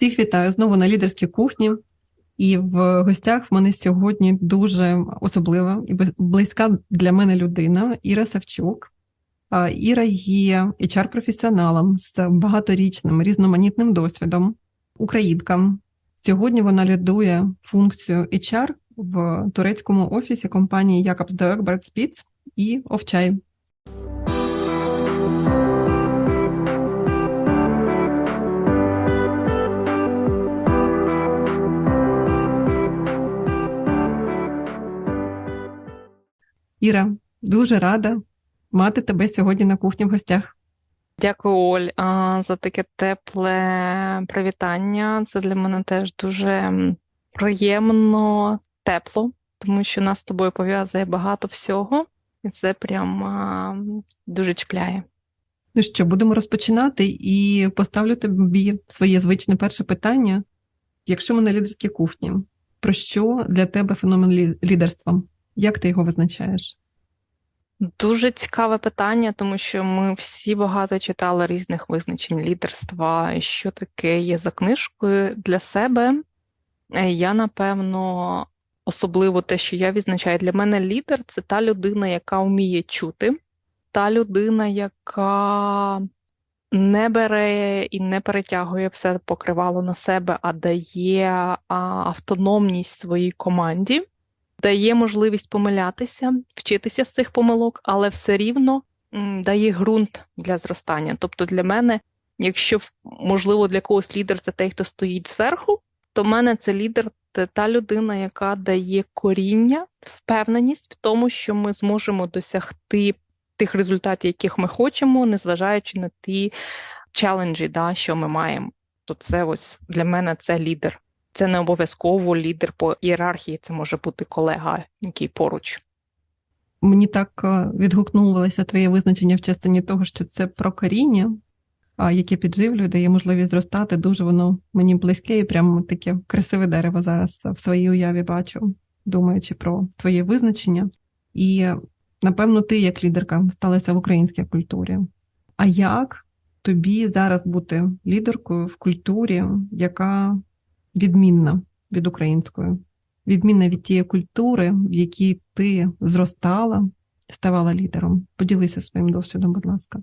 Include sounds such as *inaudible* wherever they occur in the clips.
Всіх вітаю знову на лідерській кухні. І в гостях в мене сьогодні дуже особлива і близька для мене людина Іра Савчук. Іра є HR-професіоналом з багаторічним різноманітним досвідом, українка. Сьогодні вона лідує функцію HR в турецькому офісі компанії Döck Bird Spitz і Овчай. Іра, дуже рада мати тебе сьогодні на кухні в гостях. Дякую, Оль, за таке тепле привітання. Це для мене теж дуже приємно, тепло, тому що нас з тобою пов'язує багато всього, і це прям дуже чіпляє. Ну що, будемо розпочинати і поставлю тобі своє звичне перше питання. Якщо ми на лідерській кухні, про що для тебе феномен лідерства? Як ти його визначаєш? Дуже цікаве питання, тому що ми всі багато читали різних визначень лідерства, що таке є за книжкою для себе. е, Я, напевно, особливо те, що я відзначаю, для мене лідер це та людина, яка вміє чути, та людина, яка не бере і не перетягує все покривало на себе, а дає автономність своїй команді дає можливість помилятися, вчитися з цих помилок, але все рівно дає ґрунт для зростання. Тобто для мене, якщо можливо для когось лідер це той, хто стоїть зверху, то в мене це лідер це та людина, яка дає коріння, впевненість в тому, що ми зможемо досягти тих результатів, яких ми хочемо, незважаючи на ті челенджі, да, що ми маємо. То це ось для мене це лідер. Це не обов'язково лідер по ієрархії, це може бути колега, який поруч. Мені так е, відгукнулося твоє визначення в частині того, що це про коріння, яке підживлює, дає можливість зростати. Дуже воно мені близьке і прямо таке красиве дерево зараз в своїй уяві бачу, думаючи про твоє визначення. І напевно, ти, як лідерка, сталася в українській культурі. А як тобі зараз бути лідеркою в культурі, яка відмінна від української? відмінна від тієї культури, в якій ти зростала, ставала лідером. Поділися своїм досвідом, будь ласка.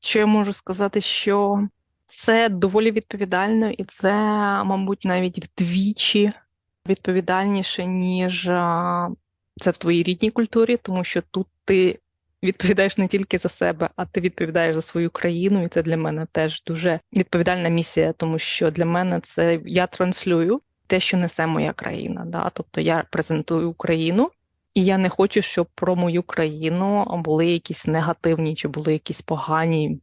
Що я можу сказати, що це доволі відповідально, і це, мабуть, навіть вдвічі відповідальніше, ніж це в твоїй рідній культурі, тому що тут ти відповідаєш не тільки за себе, а ти відповідаєш за свою країну, і це для мене теж дуже відповідальна місія, тому що для мене це я транслюю те, що несе моя країна. Да? Тобто я презентую Україну, і я не хочу, щоб про мою країну були якісь негативні чи були якісь погані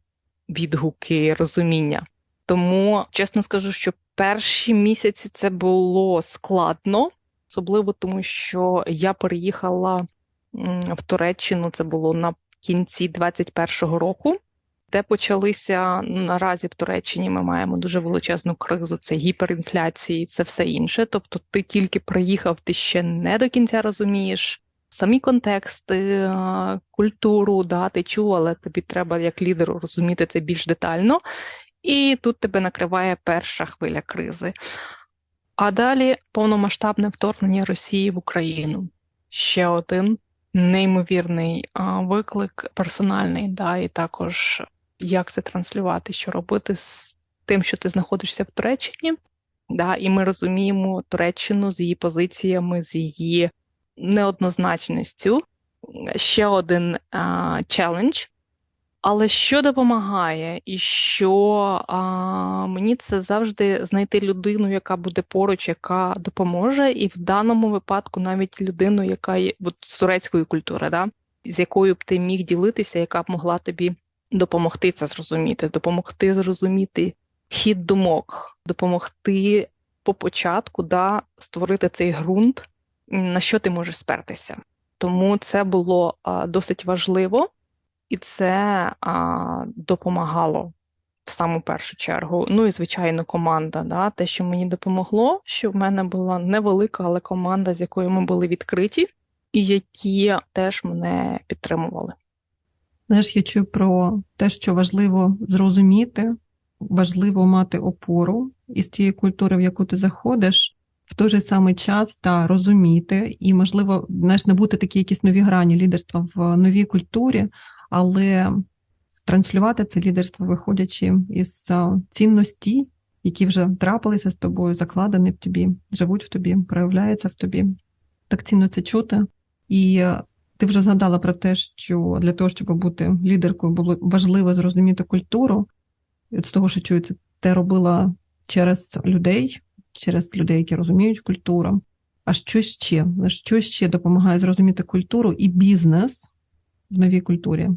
відгуки, розуміння. Тому чесно скажу, що перші місяці це було складно, особливо тому, що я переїхала в Туреччину. Це було на кінці 21-го року. Де почалися наразі в Туреччині, ми маємо дуже величезну кризу, це гіперінфляції, це все інше. Тобто, ти тільки приїхав, ти ще не до кінця розумієш самі контексти, е, культуру, да, ти чув, але тобі треба як лідеру розуміти це більш детально. І тут тебе накриває перша хвиля кризи. А далі повномасштабне вторгнення Росії в Україну. Ще один неймовірний виклик персональний, да, і також як це транслювати, що робити з тим, що ти знаходишся в Туреччині. Да, і ми розуміємо Туреччину з її позиціями, з її неоднозначністю. Ще один челендж. Але що допомагає, і що а, мені це завжди знайти людину, яка буде поруч, яка допоможе, і в даному випадку навіть людину, яка є от, з турецької культури, да, з якою б ти міг ділитися, яка б могла тобі допомогти це зрозуміти, допомогти зрозуміти хід думок, допомогти по початку да, створити цей ґрунт, на що ти можеш спертися. Тому це було а, досить важливо. І це а, допомагало в саму першу чергу. Ну і звичайно, команда. Да? Те, що мені допомогло, що в мене була невелика, але команда, з якою ми були відкриті, і які теж мене підтримували. Знаєш, я чую про те, що важливо зрозуміти важливо мати опору із тієї культури, в яку ти заходиш, в той же самий час та розуміти, і, можливо, знаєш, не бути такі якісь нові грані лідерства в новій культурі, але транслювати це лідерство, виходячи із цінності, які вже трапилися з тобою, закладені в тобі, живуть в тобі, проявляються в тобі. Так цінно це чути. І е, ти вже згадала про те, що для того, щоб бути лідеркою, було важливо зрозуміти культуру. І з того, що чую, це ти робила через людей, через людей, які розуміють культуру. А що ще? Що ще допомагає зрозуміти культуру і бізнес в новій культурі?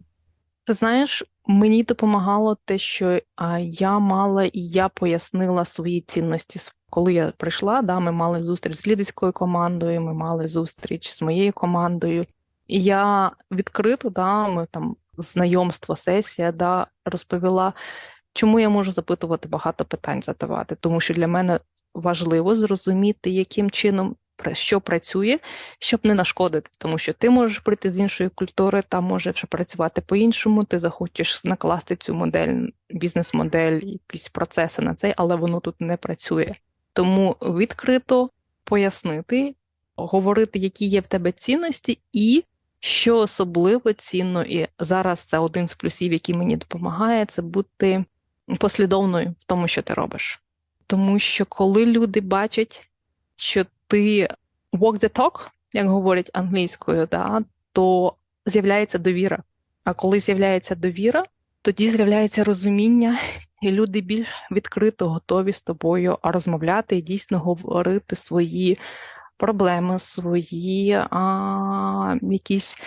Ти знаєш, мені допомагало те, що а, я мала і я пояснила свої цінності. Коли я прийшла, да, ми мали зустріч з лідерською командою, ми мали зустріч з моєю командою. І я відкрито, да, ми там знайомство, сесія, да, розповіла, чому я можу запитувати багато питань задавати, тому що для мене важливо зрозуміти, яким чином що працює, щоб не нашкодити, тому що ти можеш прийти з іншої культури, там може вже працювати по-іншому. Ти захочеш накласти цю модель, бізнес-модель, якісь процеси на цей, але воно тут не працює. Тому відкрито пояснити, говорити, які є в тебе цінності, і що особливо цінно, і зараз це один з плюсів, який мені допомагає, це бути послідовною в тому, що ти робиш. Тому що коли люди бачать, що ти walk the talk, як говорять англійською, да, то з'являється довіра. А коли з'являється довіра, тоді з'являється розуміння, і люди більш відкрито готові з тобою розмовляти і дійсно говорити свої проблеми, свої а, якісь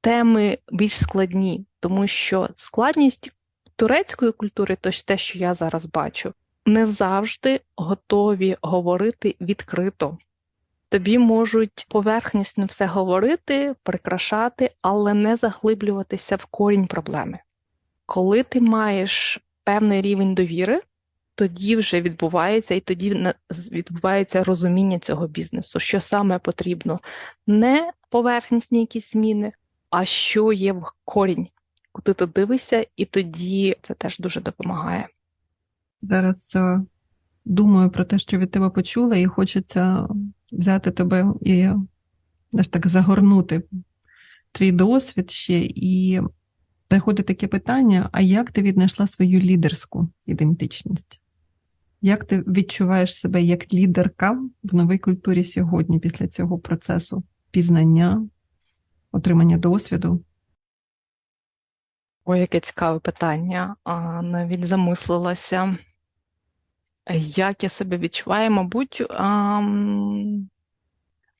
теми більш складні, тому що складність турецької культури, то те, що я зараз бачу, не завжди готові говорити відкрито. Тобі можуть поверхнісно все говорити, прикрашати, але не заглиблюватися в корінь проблеми. Коли ти маєш певний рівень довіри, тоді вже відбувається, і тоді відбувається розуміння цього бізнесу, що саме потрібно. Не поверхнісні якісь зміни, а що є в корінь, куди ти дивишся, і тоді це теж дуже допомагає. Зараз думаю про те, що від тебе почула, і хочеться взяти тебе і аж так загорнути твій досвід ще. І приходить таке питання: а як ти віднайшла свою лідерську ідентичність? Як ти відчуваєш себе як лідерка в новій культурі сьогодні після цього процесу пізнання, отримання досвіду? Ой, яке цікаве питання. А, Навіть замислилася. Як я себе відчуваю, мабуть, а,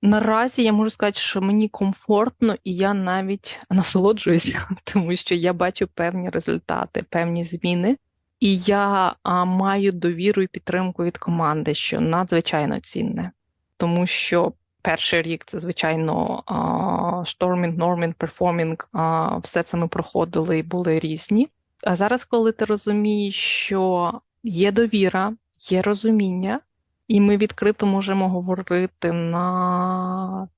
наразі я можу сказати, що мені комфортно і я навіть насолоджуюся, *laughs* тому що я бачу певні результати, певні зміни, і я а, маю довіру і підтримку від команди, що надзвичайно цінне, тому що перший рік це, звичайно, штормінг, нормінг, перформінг, все це ми проходили і були різні. А зараз, коли ти розумієш, що є довіра, є розуміння, і ми відкрито можемо говорити на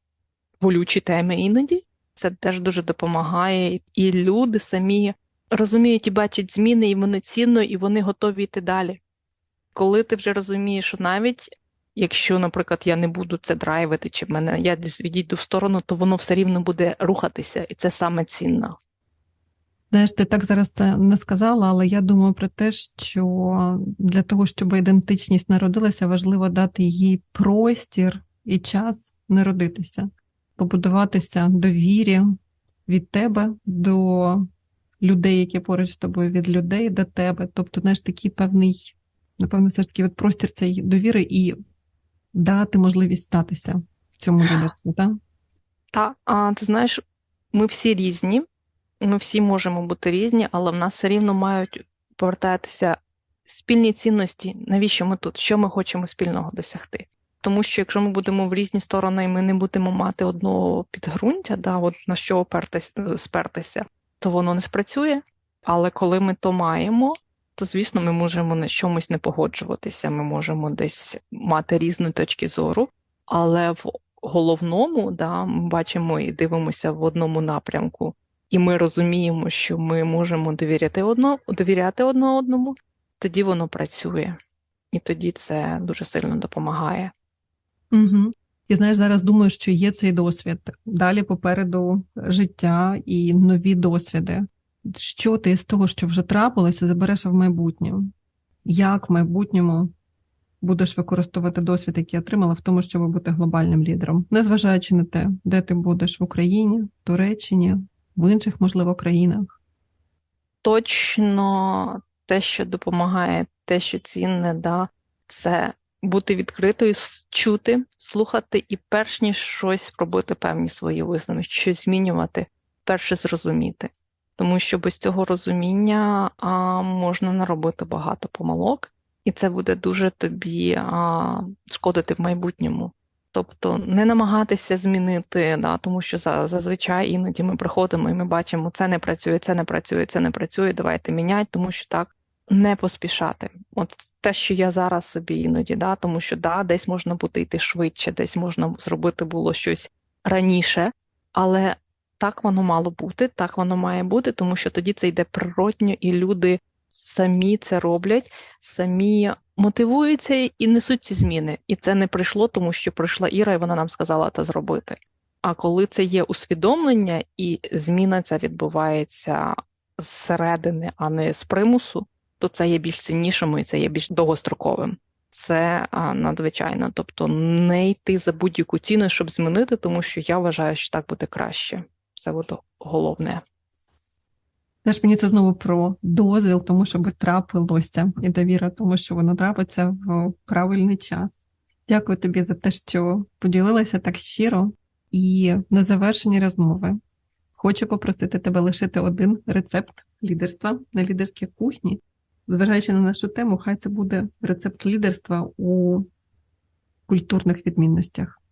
болючі теми іноді. Це теж дуже допомагає, і люди самі розуміють і бачать зміни, і вони цінно, і вони готові йти далі. Коли ти вже розумієш, що навіть якщо, наприклад, я не буду це драйвити, чи мене я десь відійду в сторону, то воно все рівно буде рухатися, і це саме цінно. Знаєш, ти так зараз це не сказала, але я думаю про те, що для того, щоб ідентичність народилася, важливо дати їй простір і час народитися, побудуватися довірі від тебе до людей, які поруч з тобою, від людей до тебе. Тобто, знаєш, такий певний, напевно, все ж таки от простір цієї довіри і дати можливість статися в цьому *sighs* лідерстві, так? Так, а ти знаєш, ми всі різні. Ми всі можемо бути різні, але в нас все рівно мають повертатися спільні цінності, навіщо ми тут, що ми хочемо спільного досягти. Тому що якщо ми будемо в різні сторони, і ми не будемо мати одного підґрунтя, да, от на що опертися, спертися, то воно не спрацює. Але коли ми то маємо, то звісно ми можемо на чомусь не погоджуватися, ми можемо десь мати різні точки зору, але в головному да, ми бачимо і дивимося в одному напрямку і ми розуміємо, що ми можемо довіряти одно, довіряти одне одному, тоді воно працює. І тоді це дуже сильно допомагає. Угу. І знаєш, зараз думаю, що є цей досвід. Далі попереду життя і нові досвіди. Що ти з того, що вже трапилося, забереш в майбутнє? Як в майбутньому будеш використовувати досвід, який отримала, в тому, щоб бути глобальним лідером, незважаючи на те, де ти будеш в Україні, Туреччині, в інших, можливо, країнах? Точно те, що допомагає, те, що цінне, да, це бути відкритою, чути, слухати і перш ніж щось робити певні свої висновки, щось змінювати, перше зрозуміти. Тому що без цього розуміння а, можна наробити багато помилок, і це буде дуже тобі а, шкодити в майбутньому. Тобто не намагатися змінити, да, тому що за- зазвичай іноді ми приходимо і ми бачимо, це не працює, це не працює, це не працює, давайте міняти, тому що так не поспішати. От те, що я зараз собі іноді, да, тому що да, десь можна буде йти швидше, десь можна зробити було щось раніше, але так воно мало бути, так воно має бути, тому що тоді це йде природньо, і люди самі це роблять, самі мотивуються і несуть ці зміни. І це не прийшло, тому що прийшла Іра, і вона нам сказала це зробити. А коли це є усвідомлення, і зміна ця відбувається зсередини, а не з примусу, то це є більш ціннішим і це є більш довгостроковим. Це надзвичайно. Тобто не йти за будь-яку ціну, щоб змінити, тому що я вважаю, що так буде краще. Це буде головне. Знаєш, мені це знову про дозвіл, тому щоб трапилося, і довіра, тому що воно трапиться в правильний час. Дякую тобі за те, що поділилася так щиро. І на завершенні розмови хочу попросити тебе лишити один рецепт лідерства на лідерській кухні. Зважаючи на нашу тему, хай це буде рецепт лідерства у культурних відмінностях.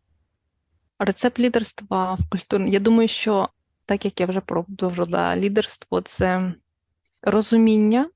Рецепт лідерства в культурі. Я думаю, що так як я вже продовжила лідерство, це розуміння,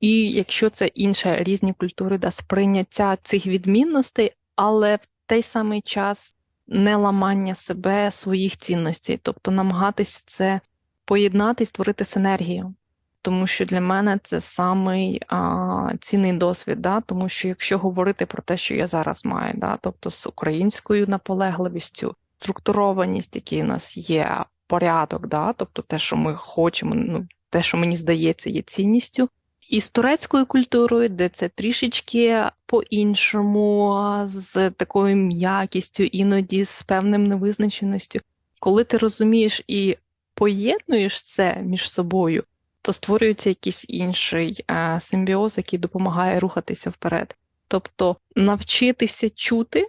і якщо це інше різні культури, да, сприйняття цих відмінностей, але в той самий час не ламання себе, своїх цінностей, тобто намагатися це поєднати і створити синергію. Тому що для мене це самий а, цінний досвід, да? тому що якщо говорити про те, що я зараз маю, да? тобто з українською наполегливістю, структурованість, який у нас є, порядок, да? тобто те, що ми хочемо, ну, те, що мені здається, є цінністю, і з турецькою культурою, де це трішечки по-іншому, з такою м'якістю, іноді з певним невизначеністю. Коли ти розумієш і поєднуєш це між собою, то створюється якийсь інший е, симбіоз, який допомагає рухатися вперед. Тобто навчитися чути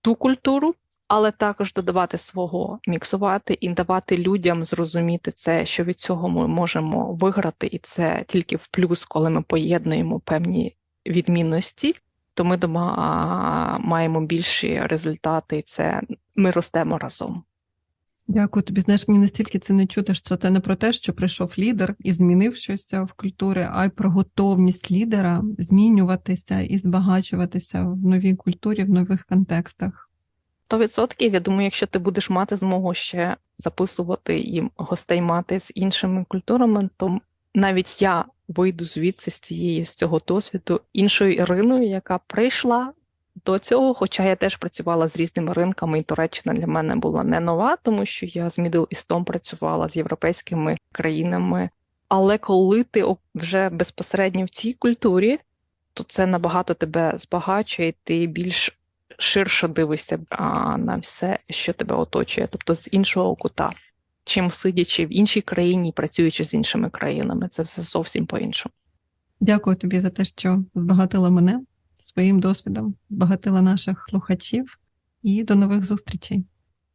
ту культуру, але також додавати свого, міксувати і давати людям зрозуміти це, що від цього ми можемо виграти, і це тільки в плюс, коли ми поєднуємо певні відмінності, то ми дома маємо більші результати, і це ми ростемо разом. Дякую тобі. Знаєш, мені настільки це не чути, що це не про те, що прийшов лідер і змінив щось в культурі, а й про готовність лідера змінюватися і збагачуватися в новій культурі, в нових контекстах. 100% я думаю, якщо ти будеш мати змогу ще записувати і гостей мати з іншими культурами, то навіть я вийду звідси з цієї з цього досвіду іншою Іриною, яка прийшла до цього, хоча я теж працювала з різними ринками, і Туреччина для мене була не нова, тому що я з Middle Eastом працювала з європейськими країнами. Але коли ти вже безпосередньо в цій культурі, то це набагато тебе збагачує, ти більш ширше дивишся а, на все, що тебе оточує, тобто з іншого кута, чим сидячи в іншій країні працюючи з іншими країнами. Це все зовсім по-іншому. Дякую тобі за те, що збагатила мене своїм досвідом, збагатила наших слухачів і до нових зустрічей.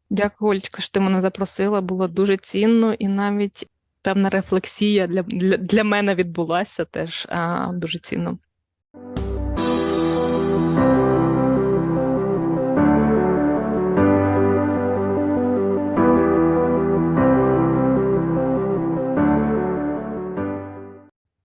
Дякую, Олечка, що ти мене запросила. Було дуже цінно і навіть певна рефлексія для, для, для мене відбулася теж а, дуже цінно.